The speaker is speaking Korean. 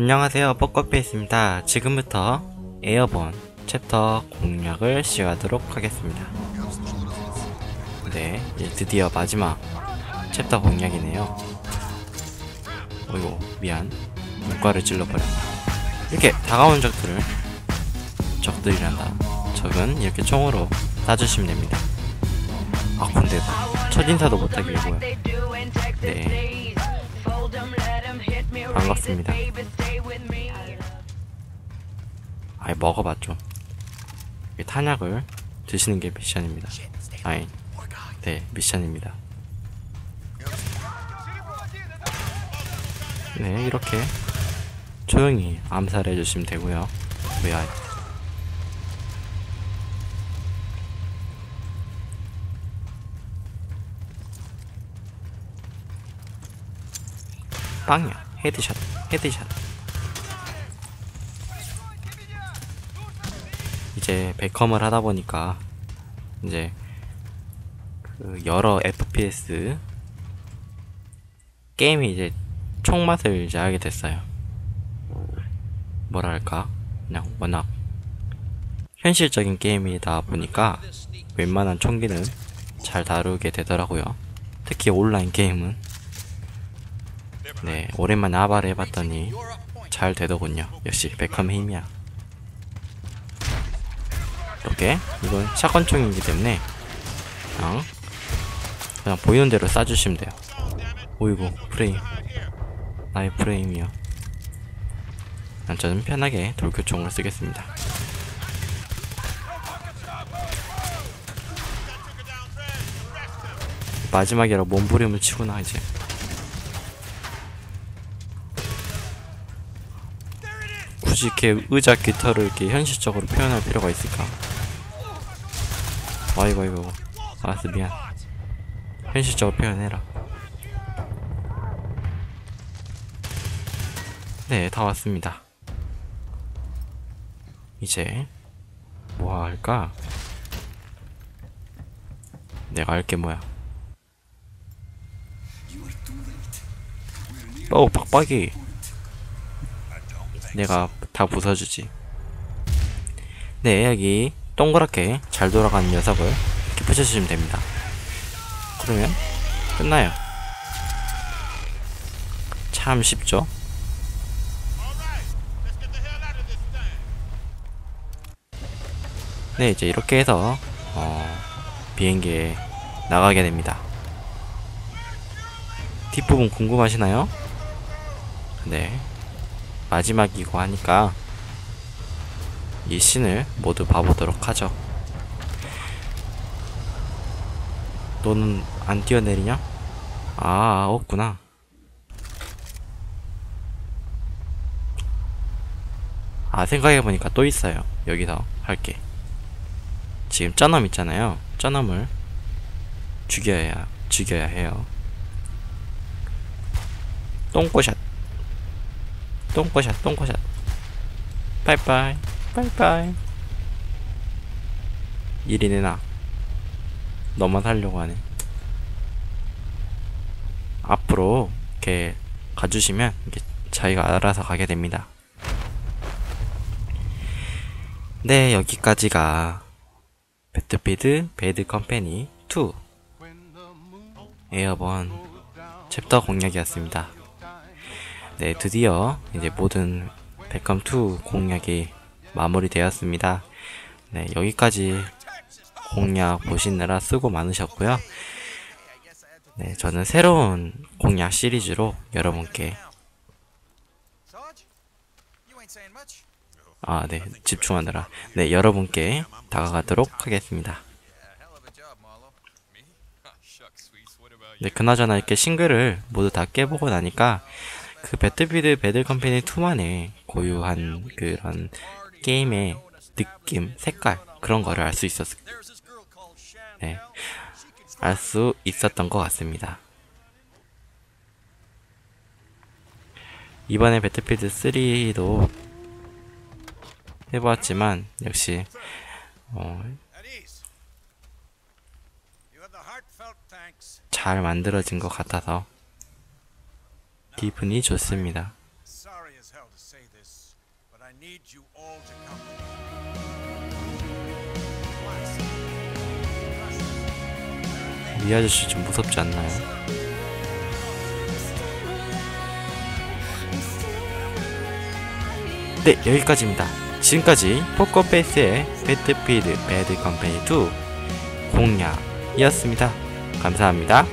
안녕하세요. 뻑뻑페이스입니다. 지금부터 에어본 챕터 공략을 시작하도록 하겠습니다. 네 드디어 마지막 챕터 공략이네요. 어이구 미안. 문과를 찔러버렸네. 이렇게 다가온 적들을 적들이란다. 적은 이렇게 총으로 쏴주시면 됩니다. 아 근데 첫 인사도 못하게 뭐야. 네. 반갑습니다 아이 먹어봤죠. 이 탄약을 드시는 게 미션입니다. 아이 네 미션입니다. 네 이렇게 조용히 암살해 주시면 되고요. 뭐야 빵이야. 헤드샷 헤드샷 이제 베컴을 하다 보니까 이제 그 여러 FPS 게임이 이제 총맛을 이제 알게 됐어요. 뭐랄까? 그냥 워낙 현실적인 게임이다 보니까 웬만한 총기는 잘 다루게 되더라고요. 특히 온라인 게임은. 네 오랜만에 아바를 해봤더니 잘 되더군요. 역시 베컴의 힘이야 이렇게. 이건 샷건총이기 때문에 그냥 그냥 보이는 대로 쏴주시면 돼요. 오이고 프레임. 나의 프레임이요. 난 저는 편하게 돌교총을 쓰겠습니다. 마지막이라 몸부림을 치구나 이제. 굳이 이렇게 의자 깃털을 이렇게 현실적으로 표현할 필요가 있을까 아이고 아이고 알았어 미안. 현실적으로 표현해라. 네 다 왔습니다. 이제 뭐 할까? 내가 할게 뭐야? 어 빡빡이. 내가 다 부숴주지. 네 여기 동그랗게 잘 돌아가는 녀석을 이렇게 붙여주시면 됩니다. 그러면 끝나요. 참 쉽죠? 네 이제 이렇게 해서 어, 비행기에 나가게 됩니다. 뒷부분 궁금하시나요? 네. 마지막이고 하니까 이 씬을 모두 봐보도록 하죠. 너는 안 뛰어내리냐? 아, 없구나. 아, 생각해보니까 또 있어요. 여기서 할게. 지금 쩌놈 있잖아요. 쩌놈을 죽여야, 죽여야 해요. 똥꼬샷. 똥꼬샷 똥꼬샷 빠이빠이 빠이빠이 이리 내놔. 너만 살려고 하네. 앞으로 이렇게 가주시면 이렇게 자기가 알아서 가게 됩니다. 네 여기까지가 배트피드 배드 컴퍼니 2 에어번 챕터 공략이었습니다. 네, 드디어 이제 모든 백컴2 공략이 마무리되었습니다. 네, 여기까지 공략 보시느라 수고 많으셨고요. 네, 저는 새로운 공략 시리즈로 여러분께 아, 네, 집중하느라 네, 여러분께 다가가도록 하겠습니다. 네, 그나저나 이렇게 싱글을 모두 다 깨보고 나니까 그 배틀필드 배틀 컴퍼니 2만의 고유한 그런 게임의 느낌, 색깔 그런 거를 알 수 있었 네. 알 수 있었던 것 같습니다. 이번에 배틀필드 3도 해보았지만 역시 어, 잘 만들어진 것 같아서 기분이 좋습니다. Need you all to come. 이 아저씨 좀 무섭지 않나요? 네, 여기까지입니다. 지금까지 포커페이스의 배트필드 배드 컴퍼니 2 공략이었습니다. 감사합니다.